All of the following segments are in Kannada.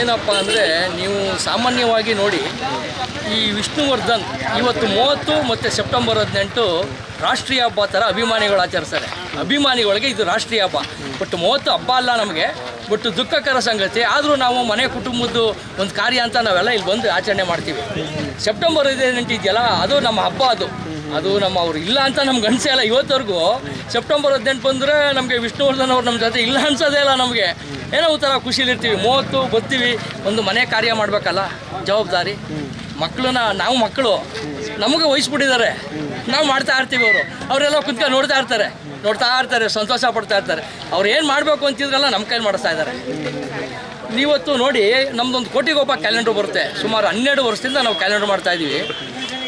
ಏನಪ್ಪ ಅಂದರೆ ನೀವು ಸಾಮಾನ್ಯವಾಗಿ ನೋಡಿ ಈ ವಿಷ್ಣುವರ್ಧನ್ ಇವತ್ತು ಮೂವತ್ತು ಮತ್ತು ಸೆಪ್ಟೆಂಬರ್ ಹದಿನೆಂಟು ರಾಷ್ಟ್ರೀಯ ಹಬ್ಬ ಥರ ಅಭಿಮಾನಿಗಳು ಆಚರಿಸ್ತಾರೆ. ಅಭಿಮಾನಿಗಳಿಗೆ ಇದು ರಾಷ್ಟ್ರೀಯ ಹಬ್ಬ. ಬಟ್ ಮೂವತ್ತು ಹಬ್ಬ ಅಲ್ಲ ನಮಗೆ. ಬಟ್ ದುಃಖಕರ ಸಂಗತಿ. ಆದರೂ ನಾವು ಮನೆ ಕುಟುಂಬದ್ದು ಒಂದು ಕಾರ್ಯ ಅಂತ ನಾವೆಲ್ಲ ಇಲ್ಲಿ ಬಂದು ಆಚರಣೆ ಮಾಡ್ತೀವಿ. ಸೆಪ್ಟೆಂಬರ್ ಹದಿನೆಂಟು ಇದೆಯಲ್ಲ, ಅದು ನಮ್ಮ ಹಬ್ಬ ಅದು. ಅದು ನಮ್ಮ ಅವ್ರು ಇಲ್ಲ ಅಂತ ನಮ್ಗೆ ಅನಿಸೇ ಇಲ್ಲ ಇವತ್ತವರೆಗೂ. ಸೆಪ್ಟೆಂಬರ್ ಹದಿನೆಂಟು ಬಂದರೆ ನಮಗೆ ವಿಷ್ಣುವರ್ಧನ್ ಅವ್ರು ನಮ್ಮ ಜೊತೆ ಇಲ್ಲ ಅನ್ಸೋದೇ ಇಲ್ಲ ನಮಗೆ. ಏನೋ ಒಂಥರ ಖುಷಿಲಿರ್ತೀವಿ. ಮೂವತ್ತು ಬರ್ತೀವಿ ಒಂದು ಮನೆ ಕಾರ್ಯ ಮಾಡಬೇಕಲ್ಲ, ಜವಾಬ್ದಾರಿ. ಮಕ್ಕಳನ್ನ ನಾವು ಮಕ್ಕಳು. ನಮಗೆ ವಹಿಸ್ಬಿಟ್ಟಿದ್ದಾರೆ. ನಾವು ಮಾಡ್ತಾ ಇರ್ತೀವಿ ಅವರು. ಅವರೆಲ್ಲ ಕುತ್ಕೊಂಡು ನೋಡ್ತಾ ಇರ್ತಾರೆ. ನೋಡ್ತಾ ಇರ್ತಾರೆ, ಸಂತೋಷ ಪಡ್ತಾ ಇರ್ತಾರೆ. ಅವ್ರು ಏನು ಮಾಡಬೇಕು ಅಂತಿದ್ರಲ್ಲ ನಮ್ಮ ಕೈಲಿ ಮಾಡಿಸ್ತಾ ಇದ್ದಾರೆ. ನೀವತ್ತು ನೋಡಿ ನಮ್ದೊಂದು ಕೋಟಿಗೊಬ್ಬ ಕ್ಯಾಲೆಂಡ್ರ್ ಬರುತ್ತೆ. ಸುಮಾರು ಹನ್ನೆರಡು ವರ್ಷದಿಂದ ನಾವು ಕ್ಯಾಲೆಂಡರ್ ಮಾಡ್ತಾ ಇದ್ದೀವಿ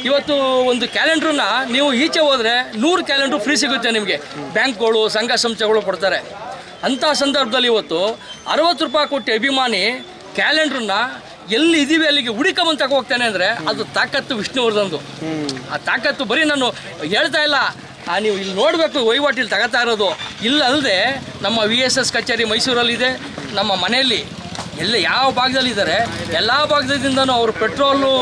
ಇವತ್ತು ಒಂದು ಕ್ಯಾಲೆಂಡ್ರನ್ನ ನೀವು ಈಚೆ ಹೋದರೆ ನೂರು ಕ್ಯಾಲೆಂಡ್ರು ಫ್ರೀ ಸಿಗುತ್ತೆ ನಿಮಗೆ. ಬ್ಯಾಂಕ್ಗಳು, ಸಂಘ ಸಂಸ್ಥೆಗಳು ಕೊಡ್ತಾರೆ. ಅಂಥ ಸಂದರ್ಭದಲ್ಲಿ ಇವತ್ತು ಅರವತ್ತು ರೂಪಾಯಿ ಕೊಟ್ಟು ಅಭಿಮಾನಿ ಕ್ಯಾಲೆಂಡ್ರನ್ನ ಎಲ್ಲಿ ಇದೀವಿ ಅಲ್ಲಿಗೆ ಹುಡಿಕೊಂಬಂತ ಹೋಗ್ತಾನೆ ಅಂದರೆ ಅದು ತಾಕತ್ತು ವಿಷ್ಣುವರ್ಧನ್ದು. ಆ ತಾಕತ್ತು ಬರೀ ನಾನು ಹೇಳ್ತಾ ಇಲ್ಲ. ಆ, ನೀವು ಇಲ್ಲಿ ನೋಡಬೇಕು ವಹಿವಾಟು ಇಲ್ಲಿ ತಗೋತಾ ಇರೋದು. ಇಲ್ಲ ಅಲ್ಲದೆ ನಮ್ಮ ವಿ ಎಸ್ ಎಸ್ ಕಚೇರಿ ಮೈಸೂರಲ್ಲಿದೆ. ನಮ್ಮ ಮನೆಯಲ್ಲಿ ಎಲ್ಲ ಯಾವ ಭಾಗದಲ್ಲಿ ಇದ್ದಾರೆ ಎಲ್ಲ ಭಾಗದಿಂದನೂ ಅವರು ಪೆಟ್ರೋಲು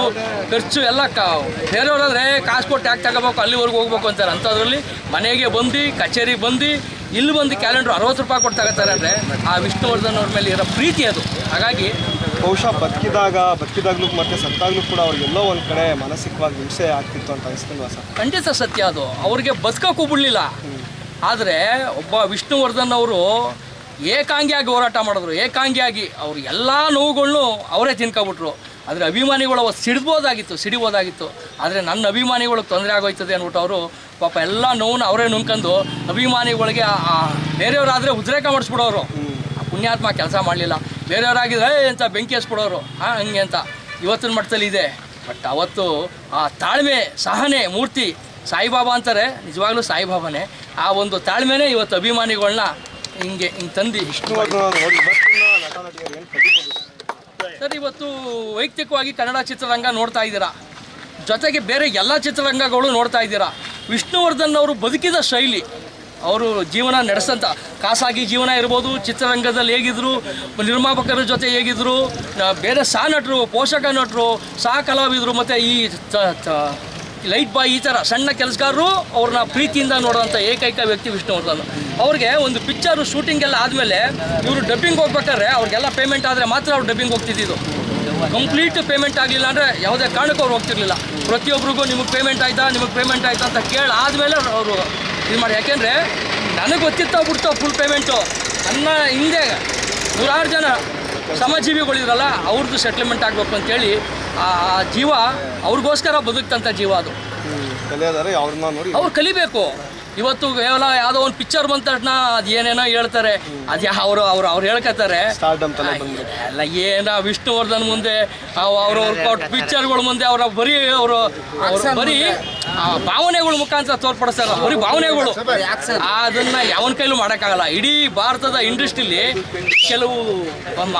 ಖರ್ಚು ಎಲ್ಲ ಕಾ ಬೇರೆಯವರಾದ್ರೆ ಕಾಸು ಕೊಟ್ಟು ಯಾಕೆ ತಗೋಬೇಕು ಅಲ್ಲಿವರೆಗೂ ಹೋಗ್ಬೇಕು ಅಂತಾರೆ. ಅಂಥದ್ರಲ್ಲಿ ಮನೆಗೆ ಬಂದು ಕಚೇರಿ ಬಂದು ಇಲ್ಲಿ ಬಂದು ಕ್ಯಾಲೆಂಡರ್ ಅರವತ್ತು ರೂಪಾಯಿ ಕೊಟ್ಟು ತಗೋತಾರೆ ಅಂದರೆ ಆ ವಿಷ್ಣುವರ್ಧನ್ ಅವ್ರ ಮೇಲೆ ಇರೋ ಪ್ರೀತಿ ಅದು. ಹಾಗಾಗಿ ಬಹುಶಃ ಬದುಕಿದಾಗ ಬದುಕಿದಾಗ್ಲೂ ಮತ್ತೆ ಸತ್ತಾಗ್ಲೂ ಕೂಡ ಅವ್ರಿಗೆ ಎಲ್ಲೋ ಒಂದು ಕಡೆ ಮಾನಸಿಕವಾಗಿ ಹಿಂಸೆ ಆಗ್ತಿತ್ತು ಅಂತ ಅನಿಸ್ತಿಲ್ವ ಸರ್? ಖಂಡಿತ ಸತ್ಯ ಅದು. ಅವ್ರಿಗೆ ಬದುಕೋಕ್ಕೂ ಬಿಡಲಿಲ್ಲ. ಆದರೆ ಒಬ್ಬ ವಿಷ್ಣುವರ್ಧನ್ ಅವರು ಏಕಾಂಗಿಯಾಗಿ ಹೋರಾಟ ಮಾಡಿದ್ರು. ಏಕಾಂಗಿಯಾಗಿ ಅವರು ಎಲ್ಲ ನೋವುಗಳ್ನೂ ಅವರೇ ತಿನ್ಕೊಬಿಟ್ರು. ಆದರೆ ಅಭಿಮಾನಿಗಳು ಅವತ್ತು ಸಿಡ್ಬೋದಾಗಿತ್ತು, ಸಿಡಿಬೋದಾಗಿತ್ತು. ಆದರೆ ನನ್ನ ಅಭಿಮಾನಿಗಳಿಗೆ ತೊಂದರೆ ಆಗೋಯ್ತದೆ ಅಂದ್ಬಿಟ್ಟು ಅವರು ಪಾಪ ಎಲ್ಲ ನೋವನ್ನು ಅವರೇ ನುಂಗ್ಕೊಂಡು ಅಭಿಮಾನಿಗಳಿಗೆ ಬೇರೆಯವರಾದರೆ ಉದ್ರೇಕ ಮಾಡಿಸ್ಬಿಡೋರು. ಆ ಪುಣ್ಯಾತ್ಮ ಕೆಲಸ ಮಾಡಲಿಲ್ಲ. ಬೇರೆಯವರಾಗಿದ್ರೆ ಅಂತ ಬೆಂಕಿ ಹಚ್ಬಿಡೋರು. ಹಾಂ, ಹಂಗೆ ಅಂತ. ಇವತ್ತಿನ ಮಟ್ಟದಲ್ಲಿ ಇದೆ. ಬಟ್ ಅವತ್ತು ಆ ತಾಳ್ಮೆ, ಸಹನೆ, ಮೂರ್ತಿ ಸಾಯಿಬಾಬಾ ಅಂತಾರೆ. ನಿಜವಾಗ್ಲೂ ಸಾಯಿಬಾಬಾನೇ. ಆ ಒಂದು ತಾಳ್ಮೆನೇ ಇವತ್ತು ಅಭಿಮಾನಿಗಳನ್ನ ಹಿಂಗೆ ಹಿಂಗೆ ತಂದು ಸರ್ ಇವತ್ತು ವೈಯಕ್ತಿಕವಾಗಿ ಕನ್ನಡ ಚಿತ್ರರಂಗ ನೋಡ್ತಾ ಇದ್ದೀರಾ? ಜೊತೆಗೆ ಬೇರೆ ಎಲ್ಲ ಚಿತ್ರರಂಗಗಳು ನೋಡ್ತಾ ಇದ್ದೀರಾ? ವಿಷ್ಣುವರ್ಧನ್ ಅವರು ಬದುಕಿದ ಶೈಲಿ ಅವರು ಜೀವನ ನಡೆಸಂತ ಖಾಸಗಿ ಜೀವನ ಇರ್ಬೋದು ಚಿತ್ರರಂಗದಲ್ಲಿ ಹೇಗಿದ್ರು ನಿರ್ಮಾಪಕರ ಜೊತೆ ಹೇಗಿದ್ರು ಬೇರೆ ಸಹ ನಟರು ಪೋಷಕ ನಟರು ಸಹ ಕಲಾವಿದರು ಮತ್ತು ಈ ಲೈಟ್ ಬಾಯ್ ಈ ಥರ ಸಣ್ಣ ಕೆಲಸಗಾರರು ಅವ್ರನ್ನ ಪ್ರೀತಿಯಿಂದ ನೋಡೋಂಥ ಏಕೈಕ ವ್ಯಕ್ತಿ ವಿಷ್ಣುವರ್ಧನ್. ಅವ್ರಿಗೆ ಒಂದು ಪಿಕ್ಚರು ಶೂಟಿಂಗ್ ಎಲ್ಲ ಆದಮೇಲೆ ಇವರು ಡಬ್ಬಿಂಗ್ ಹೋಗ್ಬೇಕಾದ್ರೆ ಅವ್ರಿಗೆಲ್ಲ ಪೇಮೆಂಟ್ ಆದರೆ ಮಾತ್ರ ಅವ್ರು ಡಬ್ಬಿಂಗ್ ಹೋಗ್ತಿದ್ದು ಕಂಪ್ಲೀಟ್ ಪೇಮೆಂಟ್ ಆಗಲಿಲ್ಲ ಅಂದರೆ ಯಾವುದೇ ಕಾರಣಕ್ಕೂ ಅವ್ರು ಹೋಗ್ತಿರ್ಲಿಲ್ಲ. ಪ್ರತಿಯೊಬ್ಬರಿಗೂ ನಿಮಗೆ ಪೇಮೆಂಟ್ ಆಯ್ತಾ, ನಿಮಗೆ ಪೇಮೆಂಟ್ ಆಯ್ತಾ ಅಂತ ಕೇಳಿ ಆದಮೇಲೆ ಅವರು ಇದು ಮಾಡಿ. ಯಾಕೆಂದರೆ ನನಗೆ ಗೊತ್ತಿತ್ತ ಬಿಡ್ತಾವ ಫುಲ್ ಪೇಮೆಂಟು ನನ್ನ ಹಿಂದೆ ನೂರಾರು ಜನ ಸಮಜೀವಿಗಳಿದ್ರಲ್ಲ ಅವ್ರದ್ದು ಸೆಟ್ಲ್ಮೆಂಟ್ ಆಗಬೇಕು ಅಂತೇಳಿ ಆ ಜೀವ ಅವ್ರಿಗೋಸ್ಕರ ಬದುಕ್ತಂಥ ಜೀವ ಅದು. ಕಲಿಯೋದಾರೆ ಅವ್ರನ್ನ ನೋಡಿ. ಅವ್ರು ಕಲಿಬೇಕು. ಇವತ್ತು ಕೇವಲ ಯಾವುದೋ ಒಂದು ಪಿಕ್ಚರ್ ಬಂದ ತಕ್ಷಣ ಅದು ಏನೇನೋ ಹೇಳ್ತಾರೆ. ಅದು ಅವರು ಅವ್ರು ಅವ್ರು ಹೇಳ್ಕೊತಾರೆ. ಅಲ್ಲ ಏನ ವಿಷ್ಣುವರ್ಧನ್ ಮುಂದೆ ಅವ್ರವ್ರ ಕೊಟ್ಟ ಪಿಕ್ಚರ್ಗಳ ಮುಂದೆ ಅವರ ಬರೀ ಅವರು ಅವ್ರು ಬರೀ ಆ ಭಾವನೆಗಳ ಮುಖಾಂತರ ತೋರ್ಪಡಿಸ್ತಾರ ಬರೀ ಭಾವನೆಗಳು. ಅದನ್ನ ಯಾವನ ಕೈಲೂ ಮಾಡೋಕ್ಕಾಗಲ್ಲ. ಇಡೀ ಭಾರತದ ಇಂಡಸ್ಟ್ರಿಲಿ ಕೆಲವು ನಮ್ಮ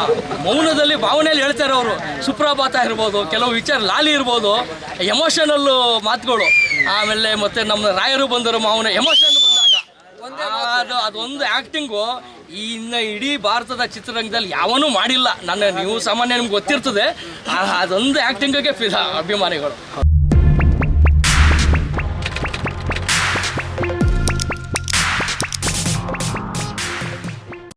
ಮೌನದಲ್ಲಿ ಭಾವನೆಯಲ್ಲಿ ಹೇಳ್ತಾರೆ ಅವರು. ಸುಪ್ರಭಾತ ಇರ್ಬೋದು ಕೆಲವು ವಿಚಾರ ಲಾಲಿ ಇರ್ಬೋದು ಎಮೋಷನಲ್ ಮಾತುಗಳು. ಆಮೇಲೆ ಮತ್ತೆ ನಮ್ಮ ರಾಯರು ಬಂದರು ಮಾವನ ಎಮೋಷನ್ ಬಂದಾಗ. ಅದು ಅದೊಂದು ಆ್ಯಕ್ಟಿಂಗು ಇನ್ನು ಇಡೀ ಭಾರತದ ಚಿತ್ರರಂಗದಲ್ಲಿ ಯಾವನೂ ಮಾಡಿಲ್ಲ. ನನ್ನ ನೀವು ಸಾಮಾನ್ಯ ನಿಮ್ಗೆ ಗೊತ್ತಿರ್ತದೆ. ಅದೊಂದು ಆ್ಯಕ್ಟಿಂಗಿಗೆ ಫಿದ ಅಭಿಮಾನಿಗಳು.